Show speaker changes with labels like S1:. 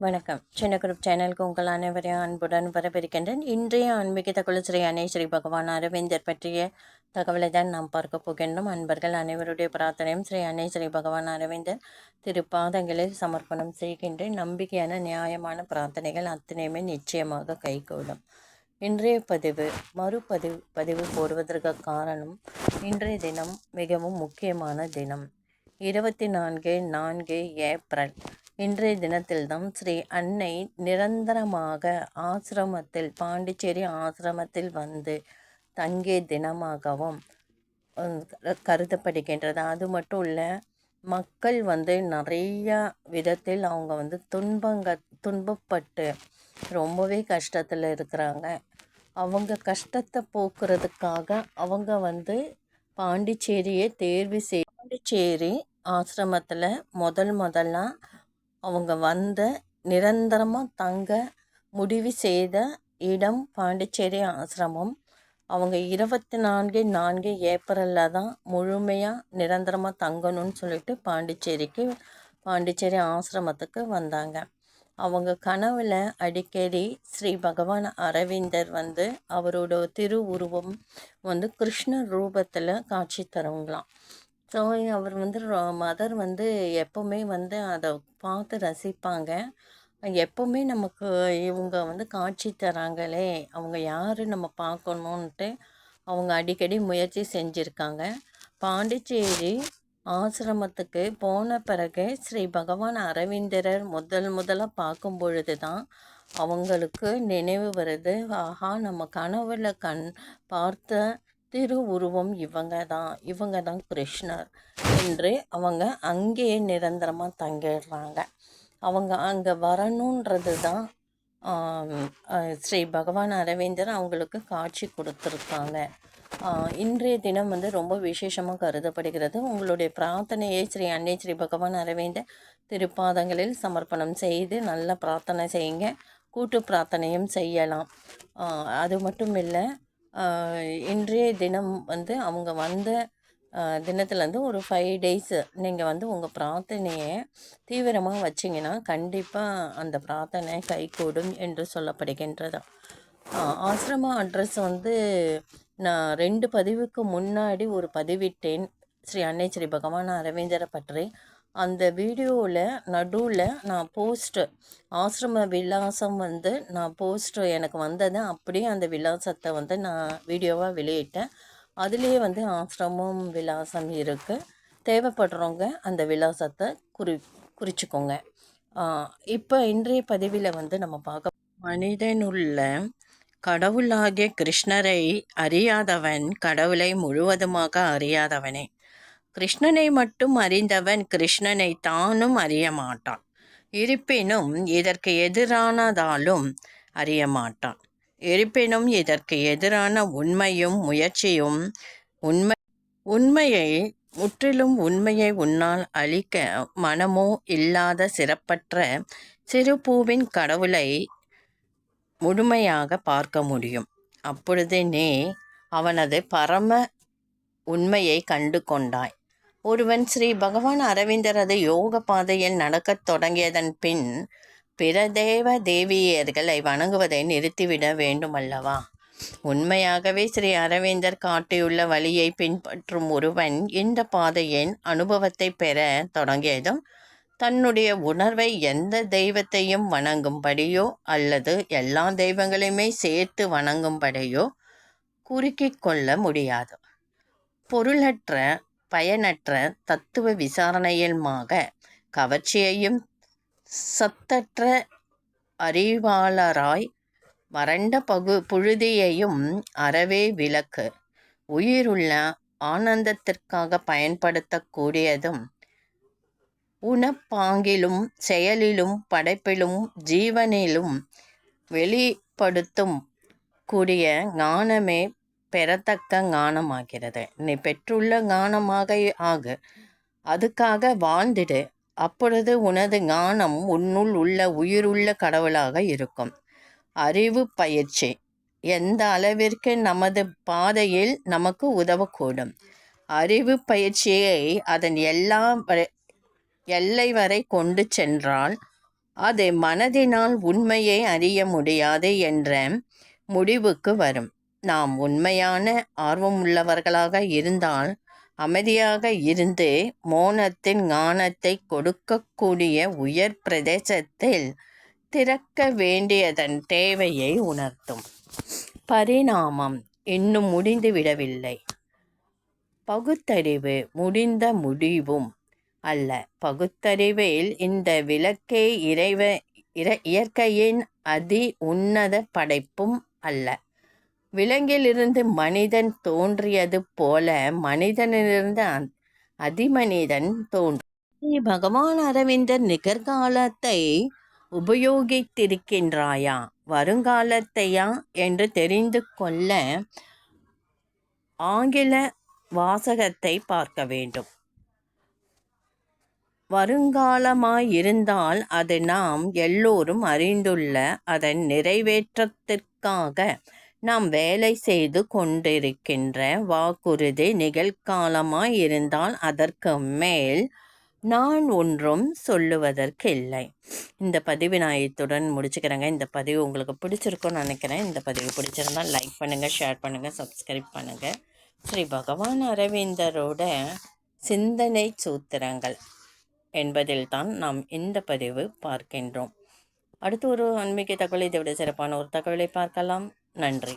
S1: வணக்கம். சின்ன குரூப் சேனலுக்கு உங்கள் அனைவரையும் அன்புடன் வரவிருக்கின்றேன் இன்றைய ஆன்மீக தகவல் ஸ்ரீ அன்னை ஸ்ரீ பகவான் அரவிந்தர் பற்றிய தகவலை தான் நாம் பார்க்க போகின்றோம். அன்பர்கள் அனைவருடைய பிரார்த்தனையும் ஸ்ரீ அன்னை ஸ்ரீ பகவான் அரவிந்தர் திருப்பாதங்களில் சமர்ப்பணம் செய்கின்ற நம்பிக்கையான நியாயமான பிரார்த்தனைகள் அத்தனையுமே நிச்சயமாக கைகூடும். இன்றைய பதிவு மறுபதிவு பதிவு போடுவதற்கு காரணம் இன்றைய தினம் மிகவும் முக்கியமான தினம். இருபத்தி நான்கு நான்கு ஏப்ரல் இன்றைய தினத்தில்தான் ஸ்ரீ அன்னை நிரந்தரமாக ஆசிரமத்தில் பாண்டிச்சேரி ஆசிரமத்தில் வந்து தங்கிய தினமாகவும் கருதப்படுகின்றது. அது மட்டும் இல்லை மக்கள் வந்து நிறைய விதத்தில் அவங்க வந்து துன்பங்க துன்பப்பட்டு ரொம்பவே கஷ்டத்தில் இருக்கிறாங்க. அவங்க கஷ்டத்தை போக்குறதுக்காக அவங்க வந்து பாண்டிச்சேரியை தேர்வு செய் பாண்டிச்சேரி ஆசிரமத்தில் முதல் முதலாக அவங்க வந்த நிரந்தரமாக தங்க முடிவு செய்த இடம் பாண்டிச்சேரி ஆசிரமம். அவங்க இருபத்தி நான்கு நான்கு ஏப்ரலில் தான் முழுமையாக நிரந்தரமாக தங்கணும்னு சொல்லிட்டு பாண்டிச்சேரிக்கு பாண்டிச்சேரி ஆசிரமத்துக்கு வந்தாங்க. அவங்க கனவில் அடிக்கடி ஸ்ரீ பகவான் அரவிந்தர் வந்து அவரோட திருவுருவம் வந்து கிருஷ்ண ரூபத்தில் காட்சி தருவங்களாம் ஸோ அவர் வந்து மதர் வந்து எப்போவுமே வந்து அதை பார்த்து ரசிப்பாங்க. எப்போவுமே நமக்கு இவங்க வந்து காட்சி தராங்களே அவங்க யார் நம்ம பார்க்கணுன்ட்டு அவங்க அடிக்கடி முயற்சி செஞ்சுருக்காங்க. பாண்டிச்சேரி ஆசிரமத்துக்கு போன பிறகு ஸ்ரீ பகவான் அரவிந்தரர் முதல் முதலாக பார்க்கும் பொழுது தான் அவங்களுக்கு நினைவு வருது. ஆஹா நம்ம கனவுல கண் பார்த்த திரு உருவம் இவங்க தான். இவங்க தான் கிருஷ்ணர் என்று அவங்க அங்கேயே நிரந்தரமாக தங்கிடுறாங்க. அவங்க அங்கே வரணுன்றது தான் ஸ்ரீ பகவான் அரவிந்தர் அவங்களுக்கு காட்சி கொடுத்துருக்காங்க. இன்றைய தினம் வந்து ரொம்ப விசேஷமாக கருதப்படுகிறது. உங்களுடைய பிரார்த்தனையை ஸ்ரீ அன்னை ஸ்ரீ பகவான் அரவிந்தர் திருப்பாதங்களில் சமர்ப்பணம் செய்து நல்ல பிரார்த்தனை செய்யுங்க. கூட்டு பிரார்த்தனையும் செய்யலாம். அது மட்டும் இல்லை இன்றைய தினம் வந்து அவங்க வந்த தினத்துலேருந்து ஒரு ஃபைவ் டேஸு நீங்கள் வந்து உங்கள் பிரார்த்தனையை தீவிரமாக வச்சிங்கன்னா கண்டிப்பாக அந்த பிரார்த்தனை கைகூடும் என்று சொல்லப்படுகின்றது. ஆசிரம அட்ரஸ் வந்து நான் ரெண்டு பதிவுக்கு முன்னாடி ஒரு பதிவிட்டேன். ஸ்ரீ அன்னை ஸ்ரீ பகவான் அரவிந்தரை பற்றி. அந்த வீடியோவில் நடுவில் நான் போஸ்ட்டு ஆசிரம விலாசம் வந்து நான் போஸ்ட்டு எனக்கு வந்ததை அப்படியே அந்த விலாசத்தை வந்து நான் வீடியோவாக வெளியிட்டேன். அதுலேயே வந்து ஆசிரமம் விலாசம் இருக்குது தேவைப்படுறவங்க அந்த விலாசத்தை குறி குறிச்சிக்கோங்க. இப்போ இன்றைய பதிவில் வந்து நம்ம பார்க்க மனிதனுள்ள கடவுளாகிய கிருஷ்ணரை அறியாதவன் கடவுளை முழுவதுமாக அறியாதவனே. கிருஷ்ணனை மட்டும் அறிந்தவன் கிருஷ்ணனை தானும் அறிய மாட்டான். இருப்பினும் இதற்கு எதிரானதாலும் அறிய மாட்டான். இருப்பினும் இதற்கு எதிரான உண்மையும் முயற்சியும் உண்மை உண்மையை முற்றிலும் உண்மையை உன்னால் அழிக்க மனமோ இல்லாத சிறப்பற்ற சிறுபூவின் கடவுளை முழுமையாக பார்க்க முடியும். அப்பொழுது நீ அவனது பரம உண்மையை கண்டு கொண்டாய் ஒருவன் ஸ்ரீ பகவான் அரவிந்தரது யோக பாதையில் நடக்கத் தொடங்கியதன் பின் பிற தேவ தேவியர்களை வணங்குவதை நிறுத்திவிட வேண்டுமல்லவா? உண்மையாகவே ஸ்ரீ அரவிந்தர் காட்டியுள்ள வழியை பின்பற்றும் ஒருவன் இந்த பாதையின் அனுபவத்தை பெற தொடங்கியதும் தன்னுடைய உணர்வை எந்த தெய்வத்தையும் வணங்கும்படியோ அல்லது எல்லா தெய்வங்களையுமே சேர்த்து வணங்கும்படியோ குறுக்கிக் கொள்ள முடியாது. பொருளற்ற பயனற்ற தத்துவ விசாரணையிலுமாக கவர்ச்சியையும் சத்தற்ற அறிவாளராய் வறண்ட பகு புழுதியையும் அறவே விளக்கு உயிருள்ள ஆனந்தத்திற்காக பயன்படுத்தக்கூடியதும் உணப்பாங்கிலும் செயலிலும் படைப்பிலும் ஜீவனிலும் வெளிப்படுத்தும் கூடிய ஞானமே பெறத்தக்க ஞானமாகிறது. நீ பெற்றுள்ள ஞானமாக ஆகு. அதுக்காக வாழ்ந்திடு. அப்பொழுது உனது ஞானம் உன்னுள் உள்ள உயிருள்ள கடவுளாக இருக்கும். அறிவு பயிற்சி எந்த அளவிற்கு நமது பாதையில் நமக்கு உதவக்கூடும். அறிவு பயிற்சியை அதன் எல்லா எல்லை வரை கொண்டு சென்றால் அது மனதினால் உண்மையை அறிய முடியாது என்ற முடிவுக்கு வரும். நாம் உண்மையான ஆர்வமுள்ளவர்களாக இருந்தால் அமைதியாக இருந்து மோனத்தின் ஞானத்தை கொடுக்கக்கூடிய உயர் பிரதேசத்தில் திறக்க வேண்டியதன் தேவையை உணர்த்தும். பரிணாமம் இன்னும் முடிந்துவிடவில்லை பகுத்தறிவு முடிந்த முடிவும் அல்ல. பகுத்தறிவில் இந்த விளக்கே இறைவ இற இயற்கையின் அதி உன்னத படைப்பும் அல்ல. விலங்கிலிருந்து மனிதன் தோன்றியது போல மனிதனிலிருந்து அ- அதிமனிதன் தோன்றும் பகவான் அரவிந்தர் நிகர்காலத்தை உபயோகித்திருக்கின்றாயா? வருங்காலத்தையா? என்று தெரிந்து கொள்ள ஆங்கில வாசகத்தை பார்க்க வேண்டும். வருங்காலமாயிருந்தால் அது நாம் எல்லோரும் அறிந்துள்ள அதன் நிறைவேற்றத்திற்காக நாம் வேலை செய்து கொண்டிருக்கின்ற வாக்குறுதி நிகழ்காலமாயிருந்தால் அதற்கு மேல் நான் ஒன்றும் சொல்லுவதற்கில்லை. இந்த பதிவு நான் இத்துடன் முடிச்சுக்கிறேங்க. இந்த பதிவு உங்களுக்கு பிடிச்சிருக்கும்னு நினைக்கிறேன். இந்த பதிவு பிடிச்சிருந்தா லைக் பண்ணுங்கள் ஷேர் பண்ணுங்கள் சப்ஸ்கிரைப் பண்ணுங்கள் ஸ்ரீ பகவான் அரவிந்தரோட சிந்தனை சூத்திரங்கள் என்பதில்தான் நாம் இந்த பதிவு பார்க்கின்றோம். அடுத்து ஒரு ஆன்மீக தகவலை இதை விட சிறப்பான ஒரு தகவலை பார்க்கலாம். நன்றி.